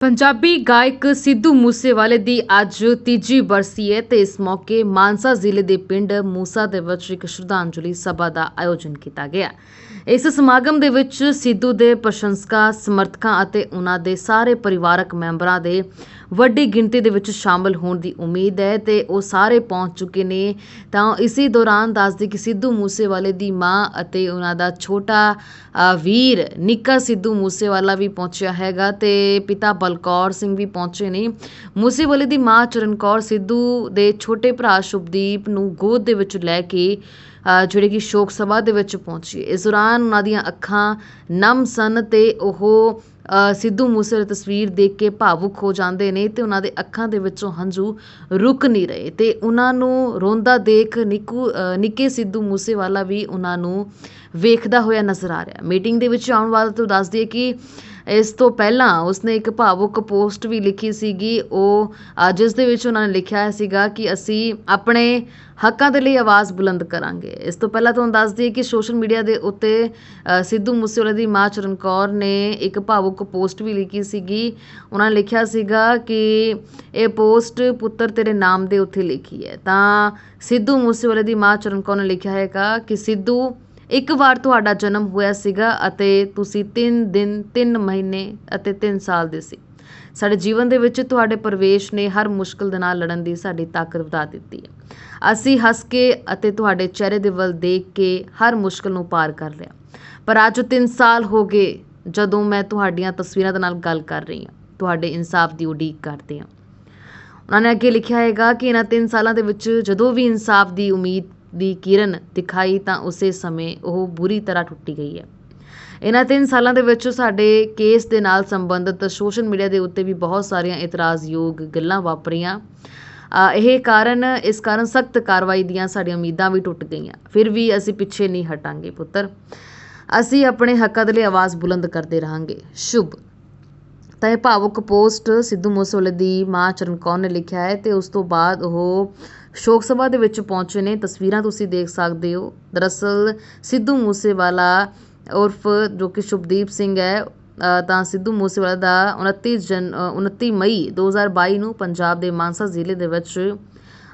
ਪੰਜਾਬੀ ਗਾਇਕ ਸਿੱਧੂ ਮੂਸੇਵਾਲੇ ਦੀ ਅੱਜ ਤੀਜੀ ਬਰਸੀ ਹੈ ਤੇ ਇਸ ਮੌਕੇ ਮਾਨਸਾ ਜ਼ਿਲ੍ਹੇ ਦੇ ਪਿੰਡ ਮੂਸਾ ਦੇ ਵਿੱਚ ਇੱਕ ਸ਼ਰਧਾਂਜਲੀ ਸਭਾ ਦਾ ਆਯੋਜਨ ਕੀਤਾ ਗਿਆ। ਇਸ ਸਮਾਗਮ ਦੇ ਵਿੱਚ ਸਿੱਧੂ ਦੇ ਪ੍ਰਸ਼ੰਸਕਾਂ, ਸਮਰਥਕਾਂ ਅਤੇ ਉਹਨਾਂ ਦੇ ਸਾਰੇ ਪਰਿਵਾਰਕ ਮੈਂਬਰਾਂ ਦੇ ਵੱਡੀ ਗਿਣਤੀ ਦੇ ਵਿੱਚ ਸ਼ਾਮਲ ਹੋਣ ਦੀ ਉਮੀਦ ਹੈ ਤੇ ਉਹ ਸਾਰੇ ਪਹੁੰਚ ਚੁੱਕੇ ਨੇ। ਤਾਂ ਇਸੇ ਦੌਰਾਨ ਦੱਸਦੀ ਕਿ ਸਿੱਧੂ ਮੂਸੇਵਾਲੇ ਦੀ ਮਾਂ ਅਤੇ ਉਹਨਾਂ ਦਾ ਛੋਟਾ ਵੀਰ ਨਿੱਕਾ ਸਿੱਧੂ ਮੂਸੇਵਾਲਾ ਵੀ ਪਹੁੰਚਿਆ ਹੈਗਾ ਤੇ ਪਿਤਾ ਬਲਕੌਰ ਸਿੰਘ ਵੀ ਪਹੁੰਚੇ ਨੇ। ਮੂਸੇਵਾਲੇ ਦੀ ਮਾਂ ਚਰਨਕੌਰ ਸਿੱਧੂ ਦੇ ਛੋਟੇ ਭਰਾ ਸ਼ੁਭਦੀਪ ਨੂੰ ਗੋਦ ਦੇ ਵਿੱਚ ਲੈ ਕੇ ਜਿਹੜੇ ਕਿ ਸ਼ੋਕ ਸਭਾ ਦੇ ਵਿੱਚ ਪਹੁੰਚੀ। ਇਸ ਦੌਰਾਨ ਉਹਨਾਂ ਦੀਆਂ ਅੱਖਾਂ ਨਮ ਸਨ ਤੇ ਉਹ ਸਿੱਧੂ ਮੂਸੇ ਦੀ ਤਸਵੀਰ ਦੇਖ ਕੇ ਭਾਵੁਕ ਹੋ ਜਾਂਦੇ ਨੇ ਤੇ ਉਹਨਾਂ ਦੇ ਅੱਖਾਂ ਦੇ ਵਿੱਚੋਂ ਹੰਝੂ ਰੁਕ ਨਹੀਂ ਰਹੇ ਤੇ ਉਹਨਾਂ ਨੂੰ ਰੋਂਦਾ ਦੇਖ ਨਿੱਕੂ ਨਿੱਕੇ ਸਿੱਧੂ ਮੂਸੇਵਾਲਾ ਵੀ ਉਹਨਾਂ ਨੂੰ ਵੇਖਦਾ ਹੋਇਆ ਨਜ਼ਰ ਆ ਰਿਹਾ। ਮੀਟਿੰਗ ਦੇ ਵਿੱਚ ਆਉਣ ਵਾਲਾ ਤੋਂ ਦੱਸ ਦਈਏ ਕਿ ਇਸ ਤੋਂ ਪਹਿਲਾਂ ਉਸਨੇ ਇੱਕ ਭਾਵੁਕ ਪੋਸਟ ਵੀ ਲਿਖੀ ਸੀਗੀ। ਉਹ ਜਿਸ ਦੇ ਵਿੱਚ ਉਹਨਾਂ ਨੇ ਲਿਖਿਆ ਸੀਗਾ ਕਿ ਅਸੀਂ ਆਪਣੇ ਹੱਕਾਂ ਦੇ ਲਈ ਆਵਾਜ਼ ਬੁਲੰਦ ਕਰਾਂਗੇ। ਇਸ ਤੋਂ ਪਹਿਲਾਂ ਤੁਹਾਨੂੰ ਦੱਸ ਦਈਏ ਕਿ ਸੋਸ਼ਲ ਮੀਡੀਆ ਦੇ ਉੱਤੇ ਸਿੱਧੂ ਮੂਸੇਵਾਲੇ ਦੀ ਮਾਂ ਚਰਨ ਕੌਰ ਨੇ ਇੱਕ ਭਾਵੁਕ ਪੋਸਟ ਵੀ ਲਿਖੀ ਸੀਗੀ। ਉਹਨਾਂ ਨੇ ਲਿਖਿਆ ਸੀਗਾ ਕਿ ਇਹ ਪੋਸਟ ਪੁੱਤਰ ਤੇਰੇ ਨਾਮ ਦੇ ਉੱਤੇ ਲਿਖੀ ਹੈ। ਤਾਂ ਸਿੱਧੂ ਮੂਸੇਵਾਲੇ ਦੀ ਮਾਂ ਚਰਨ ਕੌਰ ਨੇ ਲਿਖਿਆ ਹੈਗਾ ਕਿ ਸਿੱਧੂ ਇੱਕ ਵਾਰ ਤੁਹਾਡਾ ਜਨਮ ਹੋਇਆ ਸੀਗਾ ਅਤੇ ਤੁਸੀਂ ਤਿੰਨ ਦਿਨ, ਤਿੰਨ ਮਹੀਨੇ ਅਤੇ ਤਿੰਨ ਸਾਲ ਦੇ ਸੀ। ਸਾਡੇ ਜੀਵਨ ਦੇ ਵਿੱਚ ਤੁਹਾਡੇ ਪ੍ਰਵੇਸ਼ ਨੇ ਹਰ ਮੁਸ਼ਕਲ ਦੇ ਨਾਲ ਲੜਨ ਦੀ ਸਾਡੀ ਤਾਕਤ ਵਧਾ ਦਿੱਤੀ ਹੈ। ਅਸੀਂ ਹੱਸ ਕੇ ਅਤੇ ਤੁਹਾਡੇ ਚਿਹਰੇ ਦੇ ਵੱਲ ਦੇਖ ਕੇ ਹਰ ਮੁਸ਼ਕਲ ਨੂੰ ਪਾਰ ਕਰ ਲਿਆ। ਪਰ ਅੱਜ 3 ਸਾਲ ਹੋ ਗਏ ਜਦੋਂ ਮੈਂ ਤੁਹਾਡੀਆਂ ਤਸਵੀਰਾਂ ਦੇ ਨਾਲ ਗੱਲ ਕਰ ਰਹੀ ਹਾਂ। ਤੁਹਾਡੇ ਇਨਸਾਫ ਦੀ ਉਡੀਕ ਕਰਦੇ ਹਾਂ। ਉਹਨਾਂ ਨੇ ਅੱਗੇ ਲਿਖਿਆ ਹੈਗਾ ਕਿ ਇਹਨਾਂ 3 ਸਾਲਾਂ ਦੇ ਵਿੱਚ ਜਦੋਂ ਵੀ ਇਨਸਾਫ ਦੀ ਉਮੀਦ ਦੀ ਕਿਰਨ ਦਿਖਾਈ ਤਾਂ ਉਸੇ ਸਮੇਂ ਉਹ ਬੁਰੀ ਤਰ੍ਹਾਂ ਟੁੱਟੀ ਗਈ ਹੈ। ਇਹਨਾਂ ਤਿੰਨ ਸਾਲਾਂ ਦੇ ਵਿੱਚ ਸਾਡੇ ਕੇਸ ਦੇ ਨਾਲ ਸੰਬੰਧਿਤ ਸੋਸ਼ਲ ਮੀਡੀਆ ਦੇ ਉੱਤੇ ਵੀ ਬਹੁਤ ਸਾਰੀਆਂ ਇਤਰਾਜ਼ਯੋਗ ਗੱਲਾਂ ਵਾਪਰੀਆਂ। ਇਹ ਕਾਰਨ, ਇਸ ਕਾਰਨ ਸਖਤ ਕਾਰਵਾਈ ਦੀਆਂ ਸਾਡੀਆਂ ਉਮੀਦਾਂ ਵੀ ਟੁੱਟ ਗਈਆਂ। ਫਿਰ ਵੀ ਅਸੀਂ ਪਿੱਛੇ ਨਹੀਂ ਹਟਾਂਗੇ ਪੁੱਤਰ। ਅਸੀਂ ਆਪਣੇ ਹੱਕਾਂ ਦੇ ਲਈ ਆਵਾਜ਼ ਬੁਲੰਦ ਕਰਦੇ ਰਹਾਂਗੇ। ਸ਼ੁਭ ਤਾਂ ਇਹ ਭਾਵੁਕ ਪੋਸਟ ਸਿੱਧੂ ਮੂਸੇਵਾਲੇ ਦੀ ਮਾਂ ਚਰਨ ਕੌਰ ਨੇ ਲਿਖਿਆ ਹੈ ਅਤੇ ਉਸ ਤੋਂ ਬਾਅਦ ਉਹ ਸ਼ੋਕ ਸਭਾ ਦੇ ਵਿੱਚ ਪਹੁੰਚੇ ਨੇ। ਤਸਵੀਰਾਂ ਤੁਸੀਂ ਦੇਖ ਸਕਦੇ ਹੋ। ਦਰਅਸਲ ਸਿੱਧੂ ਮੂਸੇਵਾਲਾ ਉਰਫ ਜੋ ਕਿ ਸ਼ੁਭਦੀਪ ਸਿੰਘ ਹੈ ਤਾਂ ਸਿੱਧੂ ਮੂਸੇਵਾਲਾ ਦਾ 29 ਜਨ ਉਨੱਤੀ ਮਈ ਦੋ ਹਜ਼ਾਰ ਬਾਈ ਨੂੰ ਪੰਜਾਬ ਦੇ ਮਾਨਸਾ ਜ਼ਿਲ੍ਹੇ ਦੇ ਵਿੱਚ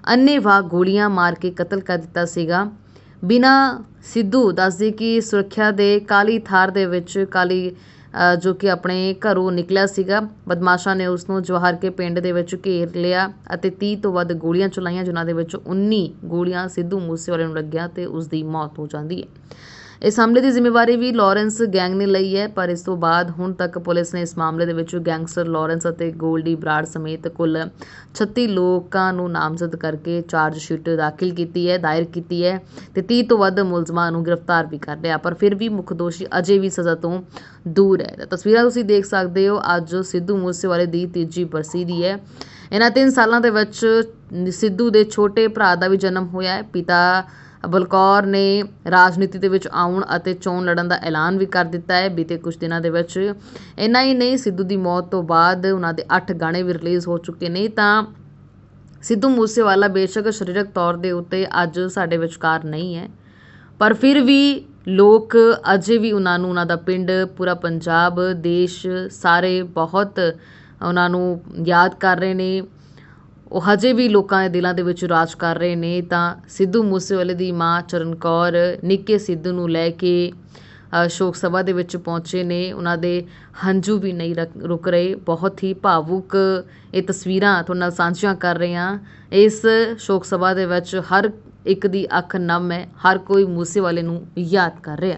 ਅੰਨ੍ਹੇਵਾਹ ਗੋਲੀਆਂ ਮਾਰ ਕੇ ਕਤਲ ਕਰ ਦਿੱਤਾ ਸੀਗਾ। ਬਿਨਾਂ ਸਿੱਧੂ ਦੱਸਦੇ ਕਿ ਸੁਰੱਖਿਆ ਦੇ ਕਾਲੀ ਥਾਰ ਦੇ ਵਿੱਚ ਕਾਲੀ ਜੋ ਕਿ ਆਪਣੇ ਘਰੋਂ ਨਿਕਲਿਆ ਸੀਗਾ। ਬਦਮਾਸ਼ਾਂ ਨੇ ਉਸ ਨੂੰ ਜਵਾਹਰ ਕੇ ਪਿੰਡ ਦੇ ਵਿੱਚ ਘੇਰ ਲਿਆ ਅਤੇ ਤੀਹ ਤੋਂ ਵੱਧ ਗੋਲੀਆਂ ਚਲਾਈਆਂ, ਜਿਨ੍ਹਾਂ ਦੇ ਵਿੱਚ 19 ਗੋਲੀਆਂ ਸਿੱਧੂ ਮੂਸੇਵਾਲੇ ਨੂੰ ਲੱਗੀਆਂ ਅਤੇ ਉਸ ਦੀ ਮੌਤ ਹੋ ਜਾਂਦੀ ਹੈ। ਇਸ ਹਮਲੇ ਦੀ ਜ਼ਿੰਮੇਵਾਰੀ ਵੀ ਲਾਰੈਂਸ ਗੈਂਗ ਨੇ ਲਈ ਹੈ, ਪਰ ਇਸ ਤੋਂ ਬਾਅਦ ਹੁਣ ਤੱਕ ਪੁਲਿਸ ਨੇ ਇਸ ਮਾਮਲੇ ਦੇ ਵਿੱਚ ਗੈਂਗਸਟਰ ਲਾਰੈਂਸ ਅਤੇ ਗੋਲਡੀ ਬਰਾੜ ਸਮੇਤ ਕੁੱਲ 36 ਲੋਕਾਂ ਨੂੰ ਨਾਮਜ਼ਦ ਕਰਕੇ ਚਾਰਜ ਸ਼ੀਟ ਦਾਖਲ ਕੀਤੀ ਹੈ, ਦਾਇਰ ਕੀਤੀ ਹੈ ਤੇ 30 ਤੋਂ ਵੱਧ ਮੁਲਜ਼ਮਾਂ ਨੂੰ ਗ੍ਰਿਫਤਾਰ ਵੀ ਕਰ ਲਿਆ, ਪਰ ਫਿਰ ਵੀ ਮੁੱਖ ਦੋਸ਼ੀ ਅਜੇ ਵੀ ਸਜ਼ਾ ਤੋਂ ਦੂਰ ਹੈ। ਤਸਵੀਰਾਂ ਤੁਸੀਂ ਦੇਖ ਸਕਦੇ ਹੋ, ਅੱਜ ਸਿੱਧੂ ਮੂਸੇਵਾਲੇ ਦੀ ਤੀਜੀ ਬਰਸੀ ਦੀ ਹੈ। ਇਹਨਾਂ 3 ਸਾਲਾਂ ਦੇ ਵਿੱਚ ਸਿੱਧੂ ਦੇ ਛੋਟੇ ਭਰਾ ਦਾ ਵੀ ਜਨਮ ਹੋਇਆ ਹੈ, ਪਿਤਾ ਬਲਕੌਰ ਨੇ ਰਾਜਨੀਤੀ ਦੇ ਵਿੱਚ ਆਉਣ ਅਤੇ ਚੋਣ ਲੜਨ ਦਾ ਐਲਾਨ ਵੀ ਕਰ ਦਿੱਤਾ ਹੈ। ਬੀਤੇ ਕੁਝ ਦਿਨਾਂ ਦੇ ਵਿੱਚ ਇੰਨਾ ਹੀ ਨਹੀਂ, ਸਿੱਧੂ ਦੀ ਮੌਤ ਤੋਂ ਬਾਅਦ ਉਹਨਾਂ ਦੇ 8 ਗਾਣੇ ਵੀ ਰਿਲੀਜ਼ ਹੋ ਚੁੱਕੇ ਨੇ। ਤਾਂ ਸਿੱਧੂ ਮੂਸੇਵਾਲਾ ਬੇਸ਼ੱਕ ਸਰੀਰਕ ਤੌਰ ਦੇ ਉੱਤੇ ਅੱਜ ਸਾਡੇ ਵਿਚਕਾਰ ਨਹੀਂ ਹੈ, ਪਰ ਫਿਰ ਵੀ ਲੋਕ ਅਜੇ ਵੀ ਉਹਨਾਂ ਨੂੰ, ਉਹਨਾਂ ਦਾ ਪਿੰਡ, ਪੂਰਾ ਪੰਜਾਬ, ਦੇਸ਼, ਸਾਰੇ ਬਹੁਤ ਉਹਨਾਂ ਨੂੰ ਯਾਦ ਕਰ ਰਹੇ ਨੇ। ਉਹ ਹਜੇ ਵੀ ਲੋਕਾਂ ਦੇ ਦਿਲਾਂ ਦੇ ਵਿੱਚ ਰਾਜ ਕਰ ਰਹੇ ਨੇ, ਤਾਂ ਸਿੱਧੂ ਮੂਸੇਵਾਲੇ ਦੀ ਮਾਂ ਚਰਨ ਕੌਰ, ਨਿੱਕੇ ਸਿੱਧੂ ਨੂੰ ਲੈ ਕੇ ਸ਼ੋਕ ਸਭਾ ਦੇ ਵਿੱਚ ਪਹੁੰਚੇ ਨੇ। ਉਹਨਾਂ ਦੇ ਹੰਝੂ ਵੀ ਨਹੀਂ ਰਕ- ਰੁਕ ਰਹੇ। ਬਹੁਤ ਹੀ ਭਾਵੁਕ ਇਹ ਤਸਵੀਰਾਂ ਤੁਹਾਡੇ ਨਾਲ ਸਾਂਝੀਆਂ ਕਰ ਰਹੇ ਹਾਂ। ਇਸ ਸ਼ੋਕ ਸਭਾ ਦੇ ਵਿੱਚ ਹਰ ਇੱਕ ਦੀ ਅੱਖ ਨਮ ਹੈ। ਹਰ ਕੋਈ ਮੂਸੇਵਾਲੇ ਨੂੰ ਯਾਦ ਕਰ ਰਿਹਾ।